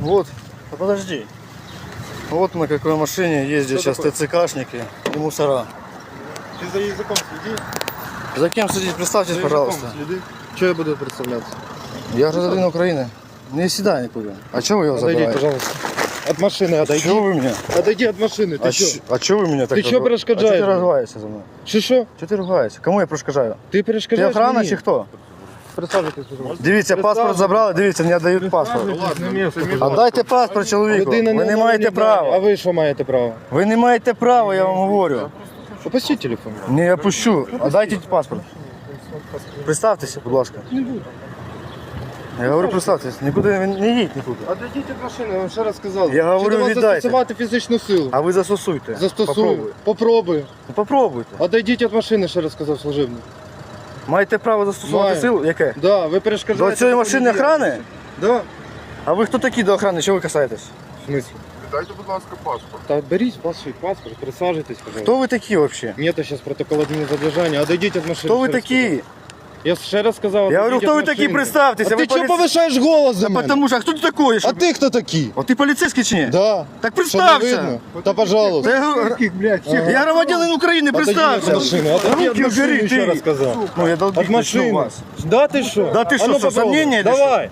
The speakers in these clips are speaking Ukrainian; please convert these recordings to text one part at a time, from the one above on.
Вот, а подожди. Вот на какой машине ездят сейчас ТЦКшники и мусора. Ты за языком следи. За кем следить? Представьтесь, За пожалуйста. языком следи. Че я буду представляться? Я гражданин Украины. Не сюда никуда. А чего вы его Отойди, забираете? пожалуйста. От машины отойди. Чего вы меня? Отойди от машины. Ты А, что? ч- а чого ви мене так Ти чого розру- перешкоджаєш А чого ти мені? розгуваєшся за мною? Що що? Чого ти розгуваєшся? Кому я перешкоджаю? Ти Ти перешкоджаєш охрана мені? чи хто? Присаджуйтесь. Дивіться, паспорт забрали, дивіться, не дають паспорт. на. А дайте паспорт чоловіку. Людина Ви не маєте А права. ви що маєте право? Ви не маєте права, я вам говорю. Опустіть телефон. Не я пущу. А дайте паспорт. Представтеся, будь ласка. Не буду. Я говорю, представтеся. Нікуди ви не їдь нікуди. Отойдіть від машини, я вам ще раз сказав. Я говорю, Чи до вас віддайте. застосувати фізичну силу? А ви застосуйте. Застосую. Попробуйте. Попробуй. Ну, Попробуйте. Отойдіть від машини, ще раз сказав служебник. Маєте право застосувати Маю. силу? Яке? Да, ви перешкоджаєте. До цієї машини охорони? охрани? Да. А ви хто такі до охрани? Чого ви касаєтесь? В смысле? Дайте, будь ласка, паспорт. Та беріть ваш паспорт, присаджуйтесь, пожалуйста. Хто ви такі взагалі? Нету сейчас протокола задержания. Отойдіть від машини. Хто ви ще раз такі? сказав. Я ще раз сказав. Я говорю, отойдіть хто ви від такі? машини. Представтеся, А ви ти чого поліц- повишаєш голос за мене? Потому що, а хто ти такий? А Що... ти хто такий? О, ти поліцейський чи ні? Да. Так Що не представся. видно? Та пожалуйста. Та я, говорю, я громадянин України, Отойди від представся. машини. Отойди Руки від машини, убери, ще ти. раз сказав. Ну, я От долбить начну машини. вас. Да ти що? Да ти А що, ну, що, попробуй. сомнения или Давай.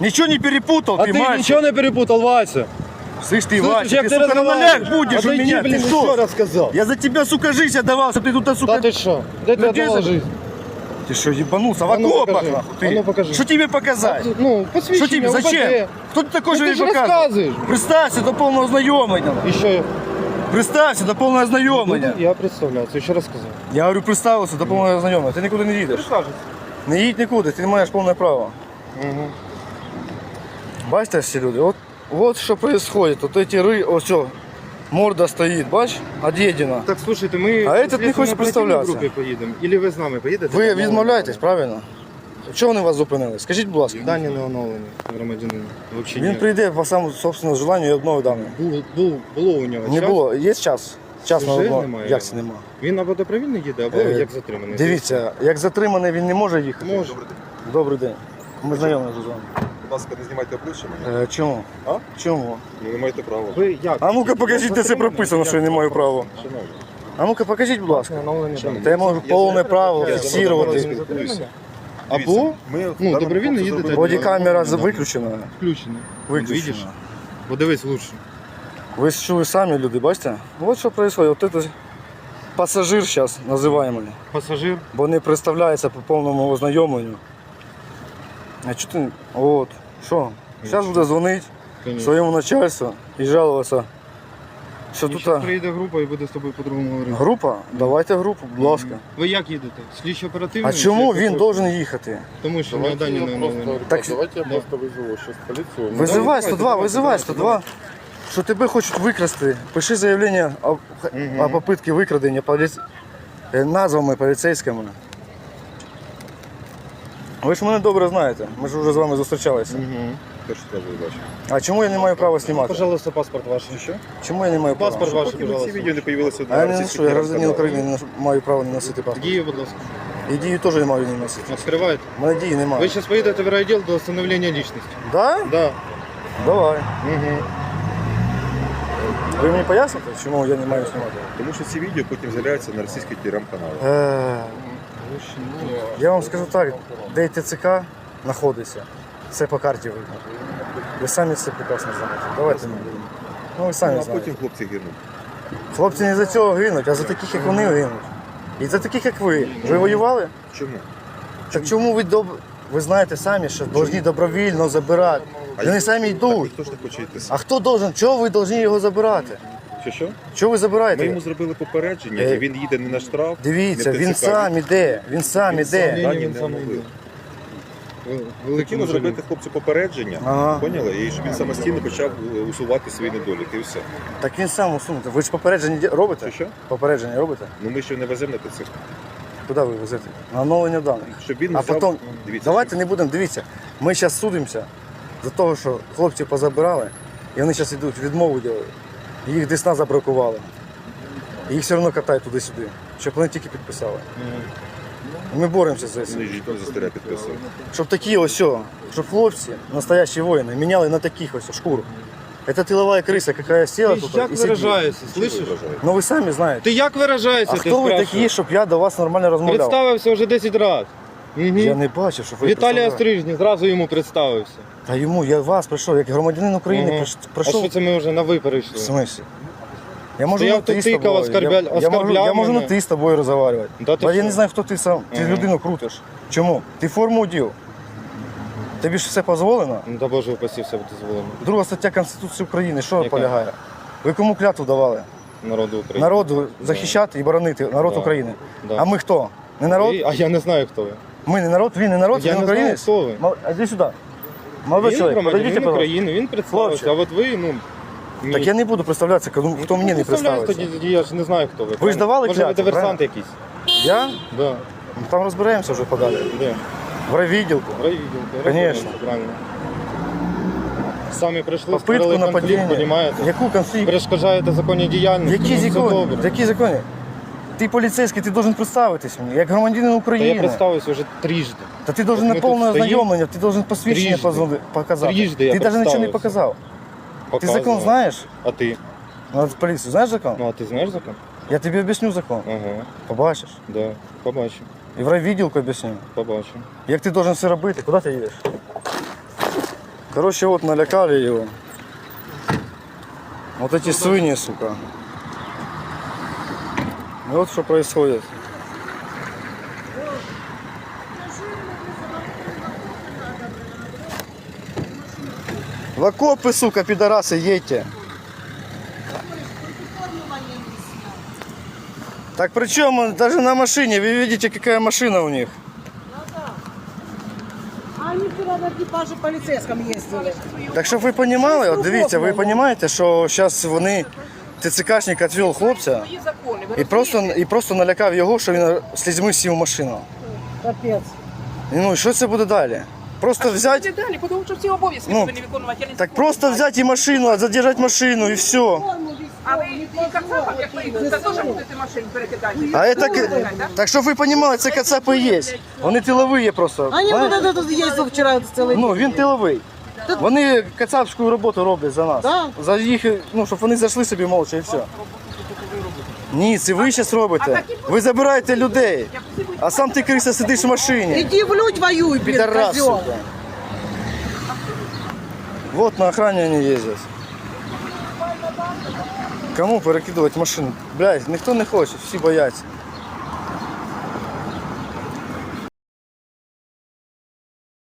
Ничего не перепутал, А ты, ти мальчик. нічого не перепутал, Вася. Слышь, ты, Слышиш, Вася, як ты, ти сука, на розмовляєш? нулях будешь у Отойди, меня, блін, ты ще что? раз сказав. Я за тебя, сука, жизнь отдавал, чтобы ты тут, сука... Та ти що? Де ти Людей отдавав за- жизнь? Ты что, ебанулся? В А ну, окопах, покажи. нахуй, А ты. ну, покажи. Что тебе показать? Ну, Что посвідчення, тебе, зачем? УБД. Кто ты такой, Ну, что ти мне ж показывать? розказуєш. Представься до полного знайомлення. І що я? Представься до повного знайомлення. Я представлявся, ще раз сказав. Я говорю, представився до повного знайомлення. Ти нікуди не їдеш. Не їдь нікуди, ти не маєш повне право. Угу. Бачите всі люди? От, от що відбувається. От эти ри, ось що, морда стоїть, бач, од'єдена. Так, слушайте, ми А этот не хоче представлятися. групі поїдемо. Или ви з нами поїдете? Ви відмовляєтесь, правильно? Чого вони вас зупинили? Скажіть, будь ласка. Дані не оновлені громадянина. Він ні. прийде по самому собственному желанню і обновить дані. Був, був, було у нього Не час. було. Є час? Час на Вже немає. Як це нема? Він або добровільно їде, або Е, як затриманий. Дивіться, як затриманий він не може їхати. Може. Добрий день. Ми знайомі з вами. Будь ласка, не знімайте обличчя мене. Е, чому? А? Чому? Ви не маєте права. Ви як? А ну-ка покажіть, де це прописано, що я не маю права. Шановні, А ну-ка покажіть, будь ласка. Та я можу повне право я фіксувати. спілкуюся. Або Ми в Ну, даному добровільно їдете. зробили- Бодікамера з- виключена. включено. Виключена. Видиш? Подивись лучше. Ви ж чули самі люди, бачите? От що відбувається. От це пасажир зараз називаємо. Пасажир. Бо не представляється по повному ознайомленню. А чого ти? От. Що? Зараз буде дзвонити Конечно. своєму начальству і жалуватися. Що тут щас а, приїде група і буде з тобою по-другому говорити. група? Давайте групу, будь ласка. Ви як їдете? Слідчо оперативний? А чому він должен їхати? Тому що нього дані не. Так, Давайте я Да. просто визову щось поліцію. Ну, Визивай давайте, 102, давайте, визивай 102. Що тебе хочуть викрасти. Пиши заявлення о, о попитці викрадення поліц... е, назвами поліцейськими. Ви ж мене добре знаєте. Ми ж вже з вами зустрічалися. Угу. Перший раз ви бачите. А чому я не маю права знімати? Пожалуйста, паспорт ваш. Що? Чому я не маю права? Паспорт ваш, ці пожалуйста. відео не появилися А я не ношу, я гражданин України не ношу- маю право не носити паспорт. Дії, будь ласка. І дії теж не маю не носити. Відкривайте. У мене дії Ви немає. зараз поїдете в райвідділ до встановлення лічності. Да? Да. Давай. Угу. Ви мені поясните, чому я не маю знімати? Тому що ці відео потім з'являються на російських телеграм-каналах. Е, Я вам скажу так, де ТЦК знаходиться, це по карті видно. Ви самі це прекрасно знаєте. Давайте не будемо. Ну ви самі А знаєте. потім хлопці гинуть. Хлопці не за цього гинуть, а за таких, як вони гинуть. І за таких, як ви. Ви воювали? Чому? Так чому ви доб... Ви знаєте самі, що повинні добровільно забирати. Вони самі йдуть. ніхто ж не хоче йти. А хто должен? Чого ви повинні його забирати? Що що? Чого ви Ми йому зробили попередження, Е, і він їде не на штраф. Дивіться, не він сам іде, він сам Він іде. сам Дані не оновив. Великий Хотіли зробити хлопцю попередження, Ага. поняли? І щоб він самостійно почав е, усувати свої недоліки. І все. Так він сам усунути. Ви ж попередження ді- робите? Що що? Попередження робите? Ну ми ще не веземо на ТЦК. Куди ви везете? На оновлення даних. Щоб він А взяв- потім, Дивіться, давайте не будемо, дивіться, ми зараз судимося за того, що хлопці позабирали, і вони зараз йдуть відмову робити. Їх десна забракували. І їх все одно катають туди-сюди, щоб вони тільки підписали. Ми боремося за це. Підписують. Щоб такі ось щоб хлопці, настоящі воїни, міняли на таких ось шкуру. Це тилова криса, яка сіла Ти тут як виражаєшся, слышиш? Ну ви самі знаєте. Ти як виражаєшся, А ти хто ви такі, щоб я до вас нормально розмовляв? Представився вже 10 разів. Угу. Я не бачив, що ви Віталій представляєте. Острижній, зразу йому представився. Та йому, я вас прийшов, як громадянин України, Ага. приш- А прийшов. що це ми вже на ви В перейшли? смысле? Я можу Стояв на ти з тикав, тобою. оскорбляв- я, я, можу, оскорбляв я можу на мене. ти з тобою розмовляти. Да ти Бо я що? не знаю, хто ти сам. Ти Ага. людину крутиш. Чому? Ти форму одів. Тобі ж все дозволено? Ну, да Боже, упасі все дозволено. Друга стаття Конституції України, що Яка? полягає? Ви кому клятву давали? Народу України. Народу захищати і боронити народ Да. України. Да. А ми хто? Не народ? Ви- А я не знаю, хто ви. Ми не народ, він не народ, Я він не знаю, українець. хто ви. Мал- А йди сюди. Молодой Він чоловік, громадянин подойдіть, пожалуйста. України, він представився, а от ви, ну... ні. Так я не буду представлятися, кому- хто мені не Представляюсь представиться. Тоді, я ж не знаю, хто ви. Ви ж давали Може, ви клятву, диверсант якийсь? Я? Да. Ну, Там розберемося вже подалі. Де? В райвідділку. Райвідділки. Конечно. Правильно. Самі прийшли, Попитку створили конфлікт, нападіння. понімаєте? Яку конфлікт? Перешкоджаєте законній діяльності. Які ну, все закони? добре. Які закони? Ти поліцейський, ти должен представитись мені, як громадянин Та я України. представився вже трижди. Та ти должен От на повне стоїмо. ознайомлення, ти должен посвідчення Трижди. показати. Трижди я ти навіть нічого не представився. показав. Ти закон знаєш? А ти? Ну, от поліцію знаєш закон? Ну, а ти знаєш закон? Я тобі об'ясню закон. Ага, Побачиш. да. Побачу, І в райвідділку об'ясню. побачу. Як ти должен все робити? Куди ти їдеш? Короче, вот налякали его. Вот эти свиньи, сука. И вот что происходит. В окопы, сука, пидорасы, едьте. Так при чем даже на машине, вы видите, какая машина у них. А они вчера на экипаже полицейском ездили. Так щоб ви розуміли, от дивіться, ви розумієте, що зараз вони ТЦКшник відвів хлопця і просто, і просто налякав його, що він слізьми сів в машину. Капец. Ну і що це буде далі? Просто взяти, далі, тому що всі обов'язки Ну, повинні виконувати. а не так просто взяти і машину, задержати машину і все. А ви кацапам, як ви це теж будете машину перекидати? А це так, так щоб ви розуміли, це кацапи є. Вони тилові просто. Они знаєте? вот этот ездил вчера Ну, він тиловий. Вони кацапську роботу роблять за нас. Да. За їх, ну, щоб вони зайшли собі мовча і все. Ні, це ви зараз робите. Ви забираєте людей. А сам ти криса сидиш в машині. Иди в людь воюй, сука. Вот на охране они ездят. Кому перекидувати машину? Блядь, ніхто не хоче, всі бояться.